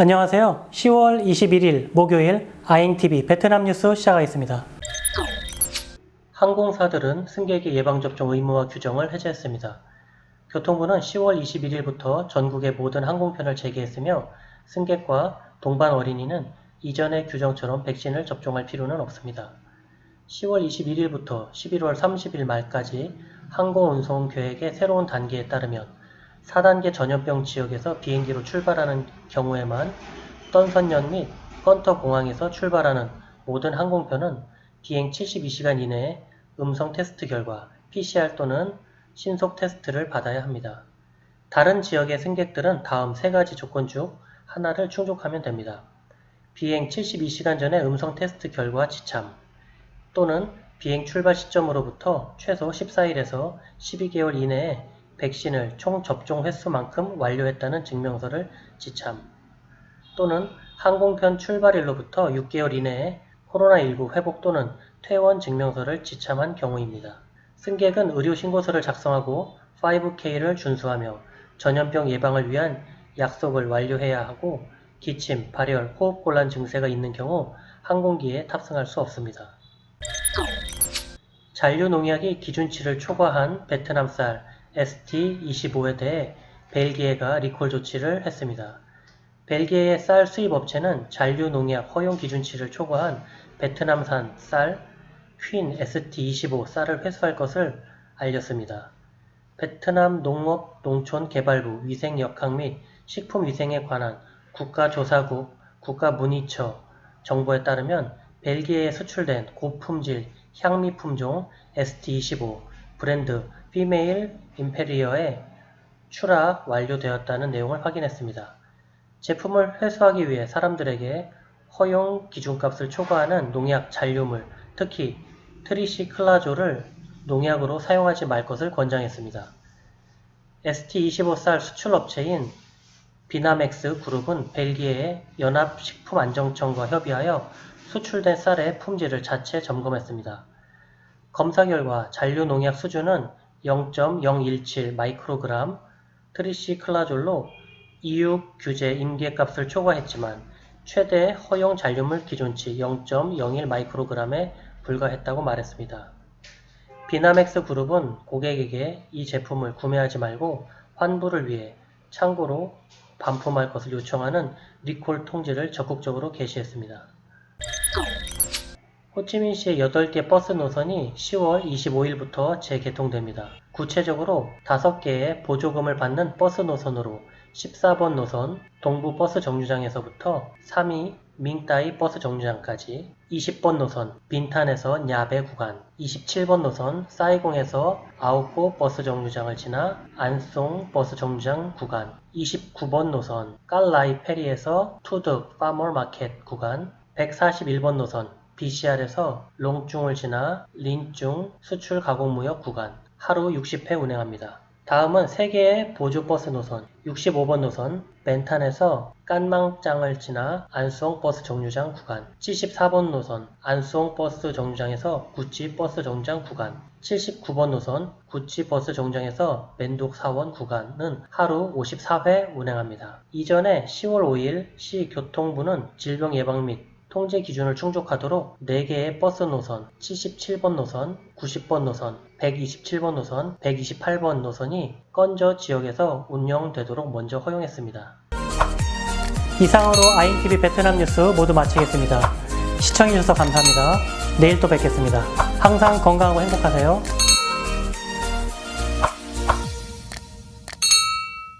안녕하세요. 10월 21일 목요일 아잉TV 베트남 뉴스 시작하겠습니다. 항공사들은 승객의 예방접종 의무화 규정을 해제했습니다. 교통부는 10월 21일부터 전국의 모든 항공편을 재개했으며 승객과 동반 어린이는 이전의 규정처럼 백신을 접종할 필요는 없습니다. 10월 21일부터 11월 30일 말까지 항공운송 계획의 새로운 단계에 따르면 4단계 전염병 지역에서 비행기로 출발하는 경우에만 떤선역 및 건터 공항에서 출발하는 모든 항공편은 비행 72시간 이내에 음성 테스트 결과 PCR 또는 신속 테스트를 받아야 합니다. 다른 지역의 승객들은 다음 세 가지 조건 중 하나를 충족하면 됩니다. 비행 72시간 전에 음성 테스트 결과 지참 또는 비행 출발 시점으로부터 최소 14일에서 12개월 이내에 백신을 총 접종 횟수만큼 완료했다는 증명서를 지참 또는 항공편 출발일로부터 6개월 이내에 코로나19 회복 또는 퇴원 증명서를 지참한 경우입니다. 승객은 의료 신고서를 작성하고 5K를 준수하며 전염병 예방을 위한 약속을 완료해야 하고 기침, 발열, 호흡곤란 증세가 있는 경우 항공기에 탑승할 수 없습니다. 잔류 농약이 기준치를 초과한 베트남 쌀 ST25에 대해 벨기에가 리콜 조치를 했습니다. 벨기에의 쌀 수입 업체는 잔류 농약 허용 기준치를 초과한 베트남산 쌀 퀸 ST25 쌀을 회수할 것을 알렸습니다. 베트남 농업 농촌 개발부 위생역학 및 식품위생에 관한 국가조사국 국가문의처 정보에 따르면 벨기에에 수출된 고품질 향미 품종 ST25 브랜드 피메일 임페리어에 출하 완료되었다는 내용을 확인했습니다. 제품을 회수하기 위해 사람들에게 허용 기준값을 초과하는 농약 잔류물, 특히 트리시클라조를 농약으로 사용하지 말 것을 권장했습니다. ST25 쌀 수출업체인 비나맥스 그룹은 벨기에의 연합식품안정청과 협의하여 수출된 쌀의 품질을 자체 점검했습니다. 검사 결과 잔류 농약 수준은 0.017 마이크로그램 트리시클라졸로 EU 규제 임계값을 초과했지만 최대 허용 잔류물 기준치 0.01 마이크로그램에 불과했다고 말했습니다. 비나맥스 그룹은 고객에게 이 제품을 구매하지 말고 환불을 위해 창고로 반품할 것을 요청하는 리콜 통지를 적극적으로 게시했습니다. 호치민시의 8개 버스 노선이 10월 25일부터 재개통됩니다. 구체적으로 5개의 보조금을 받는 버스 노선으로 14번 노선 동부 버스 정류장에서부터 3위 밍따이 버스 정류장까지 20번 노선 빈탄에서 냐베 구간 27번 노선 사이공에서 아우코 버스 정류장을 지나 안송 버스 정류장 구간 29번 노선 깔라이 페리에서 투득 파멀 마켓 구간 141번 노선 BCR에서 롱중을 지나 린중 수출 가공무역 구간 하루 60회 운행합니다. 다음은 3개의 보조버스 노선 65번 노선 멘탄에서 깐망장을 지나 안수홍 버스 정류장 구간 74번 노선 안수홍 버스 정류장에서 구치 버스 정류장 구간 79번 노선 구치 버스 정류장에서 맨독 사원 구간은 하루 54회 운행합니다. 이전에 10월 5일 시 교통부는 질병 예방 및 통제 기준을 충족하도록 4개의 버스 노선, 77번 노선, 90번 노선, 127번 노선, 128번 노선이 건저 지역에서 운영되도록 먼저 허용했습니다. 이상으로 아잉TV 베트남 뉴스 모두 마치겠습니다. 시청해주셔서 감사합니다. 내일 또 뵙겠습니다. 항상 건강하고 행복하세요.